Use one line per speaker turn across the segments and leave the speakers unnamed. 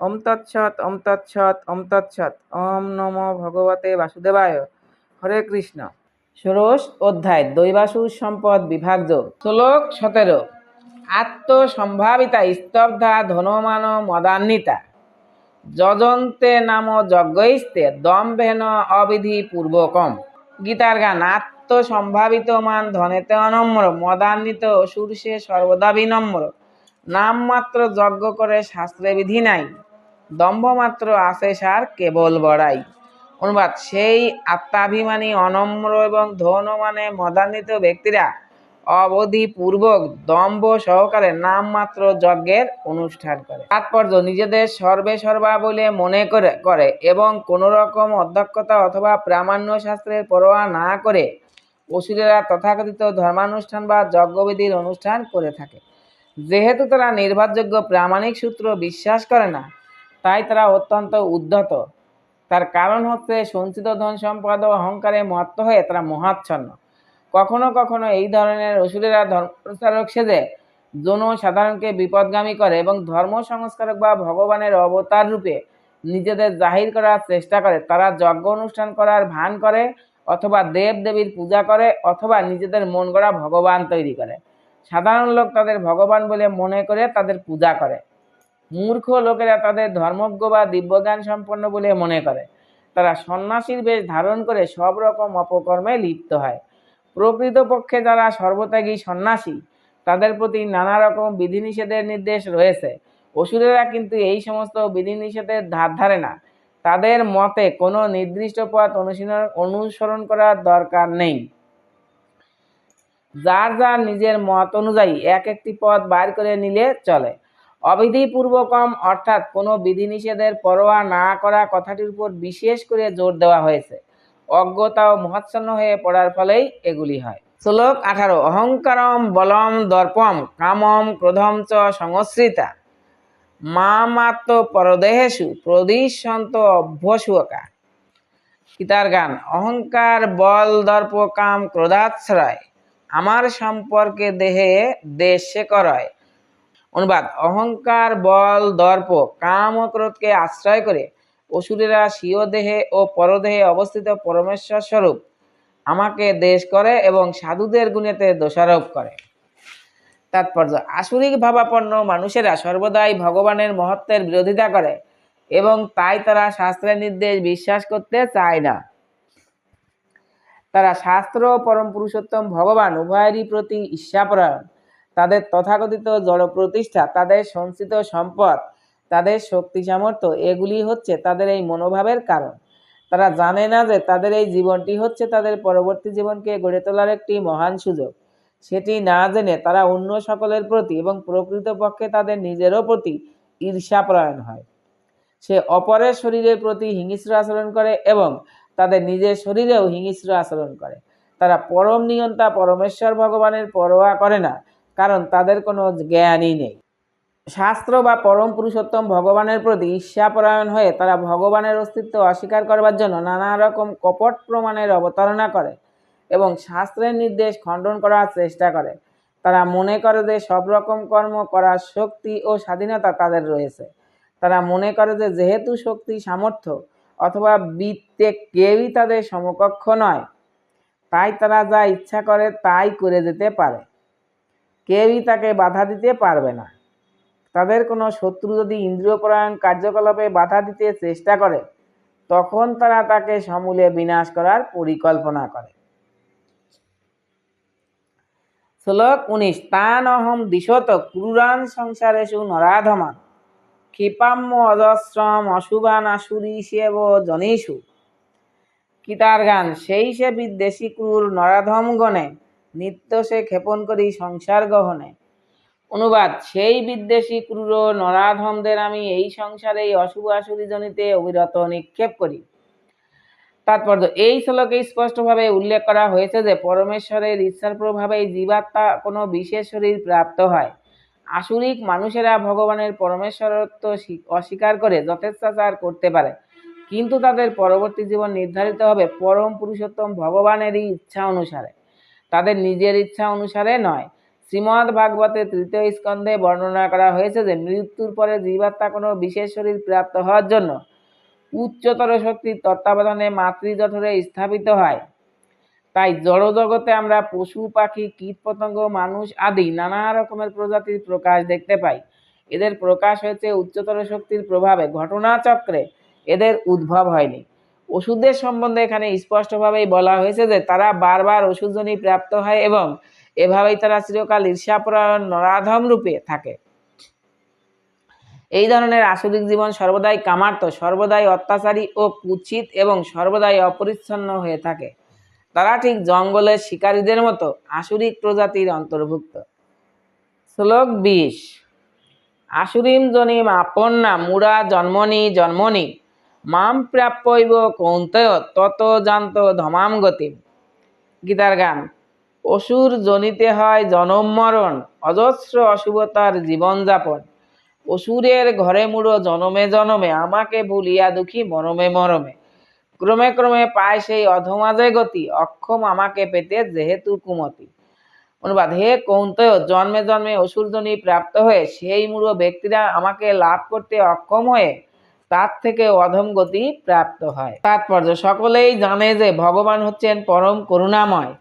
ওম তৎসৎ ওম তৎসৎ ওম তৎসৎ। ওম নমো ভগবতে বাসুদেবায়। হরে কৃষ্ণ। ষোড়শ অধ্যায়, দৈবাসু সম্পদ বিভাগযোগ শ্লোক সতেরো। আত্মসম্ভাবিতা, স্তব্ধা, ধনমান, মদান্বিতা। যজন্তে নাম যজ্ঞইস্তে দম্ভেন অবিধি পূর্বকম। গীতার গান, আত্মসম্ভাবিত মান ধনেতে অনম্র, মদান্বিত অসুরসে সর্বদা বিনম্র। নাম মাত্র যজ্ঞ করে শাস্ত্রে বিধি নাই। দম্ভ মাত্র আসে সার কেবল বড়াই। অনুবাদ, সেই আত্মাভিমানী অনম্র এবং ধন মানে মদান্বিত ব্যক্তিরা অবধিপূর্বক দম্ভ সহকারে নামমাত্র যজ্ঞের অনুষ্ঠান করে। তাৎপর্য, নিজেদের সর্বে সর্বা বলে মনে করে করে এবং কোনো রকম অধ্যক্ষতা অথবা প্রামাণ্য শাস্ত্রের পরোয়া না করে অসুরেরা তথাকথিত ধর্মানুষ্ঠান বা যজ্ঞবিধির অনুষ্ঠান করে থাকে। যেহেতু তারা নির্ভরযোগ্য প্রামাণিক সূত্র বিশ্বাস করে না তাই তারা অত্যন্ত উদ্ধত। তার কারণ হচ্ছে সঞ্চিত ধন সম্পদ ও অহংকারে মত্ত হয়ে তারা মহাচ্ছন্ন। কখনো কখনো এই ধরনের অসুরেরা ধর্মপ্রচারক সেজে জনসাধারণকে বিপদগামী করে এবং ধর্ম সংস্কারক বা ভগবানের অবতার রূপে নিজেদের জাহির করার চেষ্টা করে। তারা যজ্ঞ অনুষ্ঠান করার ভান করে অথবা দেব দেবীর পূজা করে অথবা নিজেদের মন গড়া ভগবান তৈরি করে। সাধারণ লোক তাদের ভগবান বলে মনে করে তাদের পূজা করে। মূর্খ লোকেরা তাদের ধর্মজ্ঞ বা দিব্যজ্ঞান সম্পন্ন বলে মনে করে। তারা সন্ন্যাসীর বেশ ধারণ করে সব রকম অপকর্মে লিপ্ত হয়। প্রকৃতপক্ষে যারা সর্বত্যাগী সন্ন্যাসী, তাদের প্রতি নানা রকম বিধিনিষেধের নির্দেশ রয়েছে। অসুরেরা কিন্তু এই সমস্ত বিধিনিষেধের ধার ধারে না। তাদের মতে কোনো নির্দিষ্ট পথ অনুশীলন অনুসরণ করার দরকার নেই। যার যার নিজের মত অনুযায়ী এক একটি পথ বাইর করে নিলে চলে। অবিধিপূর্বকম, অর্থাৎ কোনো বিধিনিষেধের পরোয়া না করা কথাটির উপর বিশেষ করে জোর দেওয়া হয়েছে। অজ্ঞতা ও মহাচ্ছন্ন হয়ে পড়ার ফলেই এগুলি হয়। শ্লোক আঠারো, অহংকারম বলম দর্পম, কামম ক্রোধম চ সংশ্রিতা মা মাত্র পরদেহেশু প্রদিশন্ত অভ্যসুকা গীতার গান, অহংকার, বল, দর্প, কাম, ক্রোধাশ্রয়, আমার সম্পর্কে দেহে দেশে করয়। অনুবাদ, অহংকার, বল, দর্প কাম ও ক্রোধকে আশ্রয় করে অসুরেরা স্বীয় দেহে ও পরদেহে অবস্থিত পরমেশ্বর স্বরূপ। আমাকে দেশ করে এবং সাধুদের গুণেতে দোষারোপ করে। তাৎপর্য, আসুরিক ভাবাপন্ন মানুষেরা সর্বদাই ভগবানের মহত্বের বিরোধিতা করে এবং তাই তারা শাস্ত্রের নির্দেশ বিশ্বাস করতে চায় না। তারা শাস্ত্র পরম পুরুষোত্তম ভগবান, উভয়েরই প্রতি ঈর্ষাপরায়ণ। তাদের তথাকথিত জড় প্রতিষ্ঠা তাদের সঞ্চিত সম্পদ, তাদের শক্তি সামর্থ্য, এগুলি হচ্ছে তাদের এই মনোভাবের কারণ। তারা জানে না যে তাদের এই জীবনটি হচ্ছে তাদের পরবর্তী জীবনকে গড়ে তোলার একটি মহান সুযোগ। সেটি না জেনে তারা অন্য সকলের প্রতি এবং প্রকৃতপক্ষে তাদের নিজেরও প্রতি ঈর্ষাপরায়ণ হয়। সে অপরের শরীরের প্রতি হিংস্র আচরণ করে এবং তাদের নিজের শরীরেও হিংস্র আচরণ করে। তারা পরম নিয়ন্তা পরমেশ্বর ভগবানের পরোয়া করে না। কারণ তাদের কোনো জ্ঞানই নেই। শাস্ত্র বা পরম পুরুষোত্তম ভগবানের প্রতি ঈর্ষাপরায়ণ হয়ে তারা ভগবানের অস্তিত্ব অস্বীকার করবার জন্য নানা রকম কপট প্রমাণের অবতারণা করে এবং শাস্ত্রের নির্দেশ খণ্ডন করার চেষ্টা করে। তারা মনে করে যে সব রকম কর্ম করার শক্তি ও স্বাধীনতা তাদের রয়েছে। তারা মনে করে যে যেহেতু শক্তি সামর্থ্য অথবা বৃত্তে কেউই তাদের সমকক্ষ নয়, তাই তারা যা ইচ্ছা করে তাই করে যেতে পারে। কেউই তাকে বাধা দিতে পারবে না। তাদের কোনো শত্রু যদি ইন্দ্রিয়পরায়ণ কার্যকলাপে বাধা দিতে চেষ্টা করে, তখন তারা তাকে সমূলে বিনাশ করার পরিকল্পনা করে। শ্লোক উনিশ তান অহম দিশত ক্রুরান সংসারেষু নরাধমান ক্ষিপাম্য অজস্রম অশুভান আসুরি সেব জনেষু। কিতার গান, সেই সে বিদ্বেষী ক্রুর নরাধম গণে নিত্য সে ক্ষেপণ করি সংসার গহনে। অনুবাদ, সেই বিদ্বেষী ক্রূর নরাধমদের আমি এই সংসারে এই অশুভ আসুরি জনিতে অবিরত নিক্ষেপ করি। তাৎপর্য, এই শ্লোকে স্পষ্টভাবে উল্লেখ করা হয়েছে যে, পরমেশ্বরের ইচ্ছার প্রভাবে জীবাত্মা কোনো বিশেষ শরীর প্রাপ্ত হয়। আসুরিক মানুষেরা ভগবানের পরমেশ্বরত্ব অস্বীকার করে যথেচ্ছাচার করতে পারে। কিন্তু তাদের পরবর্তী জীবন নির্ধারিত হবে পরম পুরুষোত্তম ভগবানেরই ইচ্ছা অনুসারে। তাদের নিজের ইচ্ছা অনুসারে নয়। শ্রীমদ্ ভাগবতে তৃতীয় স্কন্ধে বর্ণনা করা হয়েছে যে, মৃত্যুর পরে জীবাত্মা কোনো বিশেষ শরীর প্রাপ্ত হওয়ার জন্য উচ্চতর শক্তির তত্ত্বাবধানে মাতৃজঠরে স্থাপিত হয়। তাই জড়জগতে আমরা পশু, পাখি কীট পতঙ্গ মানুষ আদি নানা রকমের প্রজাতির প্রকাশ দেখতে পাই। এদের প্রকাশ হয়েছে উচ্চতর শক্তির প্রভাবে। ঘটনাচক্রে এদের উদ্ভব হয়নি। ওষুধের সম্বন্ধে এখানে স্পষ্টভাবেই বলা হয়েছে যে তারা বারবার ওষুধজনী প্রাপ্ত হয় এবং এভাবেই তারা চিরকাল ঈর্ষাপরায়ণ, নরাধম রূপে থাকে। এই ধরনের আসরিক জীবন সর্বদাই কামার্ত সর্বদাই অত্যাচারী ও কুৎসিত এবং সর্বদাই অপরিচ্ছন্ন হয়ে থাকে। তারা ঠিক জঙ্গলের শিকারীদের মতো আসুরিক প্রজাতির অন্তর্ভুক্ত। শ্লোক বিশ। আসুরিম জনিম আপন্না মুরা জন্মনি জন্মনি মাম প্রাপ্যইব কৌন্তয় তত জান্ত ধমাম গতিম। গীতার গান, অসুর জনিতে হয় জনম মরণ, অজস্র অশুভতার জীবনযাপন অসুরের ঘরে মুড়ো জনমে জনমে, আমাকে ভুলিয়া দুঃখী মরমে মরমে। ক্রমে ক্রমে পায় সেই অধমাজে গতি, অক্ষম আমাকে পেতে যেহেতু কুমতি। অনুবাদ, হে কৌন্তয়, জন্মে জন্মে অসুরজনী প্রাপ্ত হয়ে সেই মূঢ় ব্যক্তিরা আমাকে লাভ করতে অক্ষম হয়ে তার থেকে অধম গতি প্রাপ্ত হয়। তাৎপর্য, সকলেই জানে যে ভগবান হচ্ছেন পরম করুণাময়।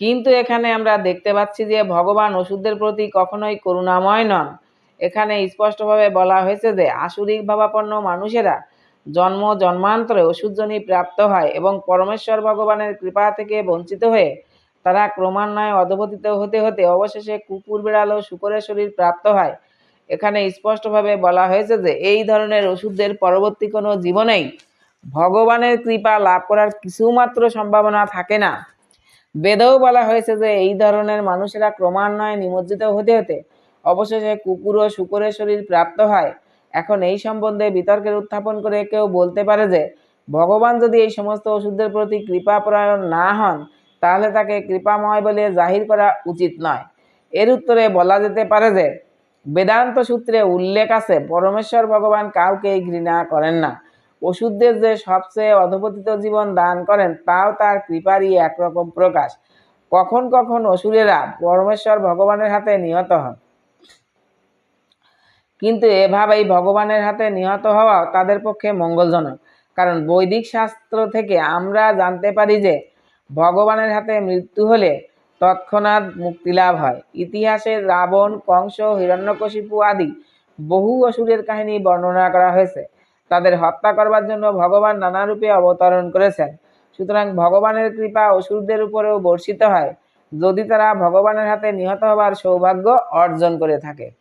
কিন্তু এখানে আমরা দেখতে পাচ্ছি যে ভগবান ওষুধের প্রতি কখনোই করুণাময় নন। এখানে স্পষ্টভাবে বলা হয়েছে যে আসুরিক ভাবাপন্ন মানুষেরা জন্ম জন্মান্তরে ওষুধজনী প্রাপ্ত হয় এবং পরমেশ্বর ভগবানের কৃপা থেকে বঞ্চিত হয়ে তারা ক্রমান্বয়ে অধপতিত হতে হতে অবশেষে কুকুর বিড়াল শুকরের শরীর প্রাপ্ত হয়। এখানে স্পষ্টভাবে বলা হয়েছে যে এই ধরনের ওষুধের পরবর্তী কোনো জীবনেই ভগবানের কৃপা লাভ করার কিছুমাত্র সম্ভাবনা থাকে না। বেদেও বলা হয়েছে যে এই ধরনের মানুষেরা ক্রমান্বয়ে নিমজ্জিত হতে হতে অবশেষে কুকুর ও শুকরের শরীর প্রাপ্ত হয়। এখন এই সম্বন্ধে বিতর্কের উত্থাপন করে কেউ বলতে পারে যে ভগবান যদি এই সমস্ত ওষুধের প্রতি কৃপাপরায়ণ না হন, তাহলে তাকে কৃপাময় বলে জাহির করা উচিত নয়। এর উত্তরে বলা যেতে পারে যে বেদান্ত সূত্রে উল্লেখ আছে, পরমেশ্বর ভগবান কাউকেই ঘৃণা করেন না। ওষুধদের যে সবচেয়ে অধপতিত জীবন দান করেন, তাও তার কৃপারই একরকম প্রকাশ। কখন কখন অসুরেরা পরমেশ্বর ভগবানের হাতে নিহত হন। কিন্তু এভাবেই ভগবানের হাতে নিহত হওয়াও তাদের পক্ষে মঙ্গলজনক। কারণ বৈদিক শাস্ত্র থেকে আমরা জানতে পারি যে, ভগবানের হাতে মৃত্যু হলে তৎক্ষণাৎ মুক্তিলাভ হয়। ইতিহাসে রাবণ, কংস, হিরণ্যকশিপু আদি বহু অসুরের কাহিনী বর্ণনা করা হয়েছে। তাদের হত্যা করবার জন্য ভগবান নানারূপে অবতরণ করেছেন। সুতরাং ভগবানের কৃপা অসুরদের উপরেও বর্ষিত হয়। যদি তারা ভগবানের হাতে নিহত হবার সৌভাগ্য অর্জন করে থাকে।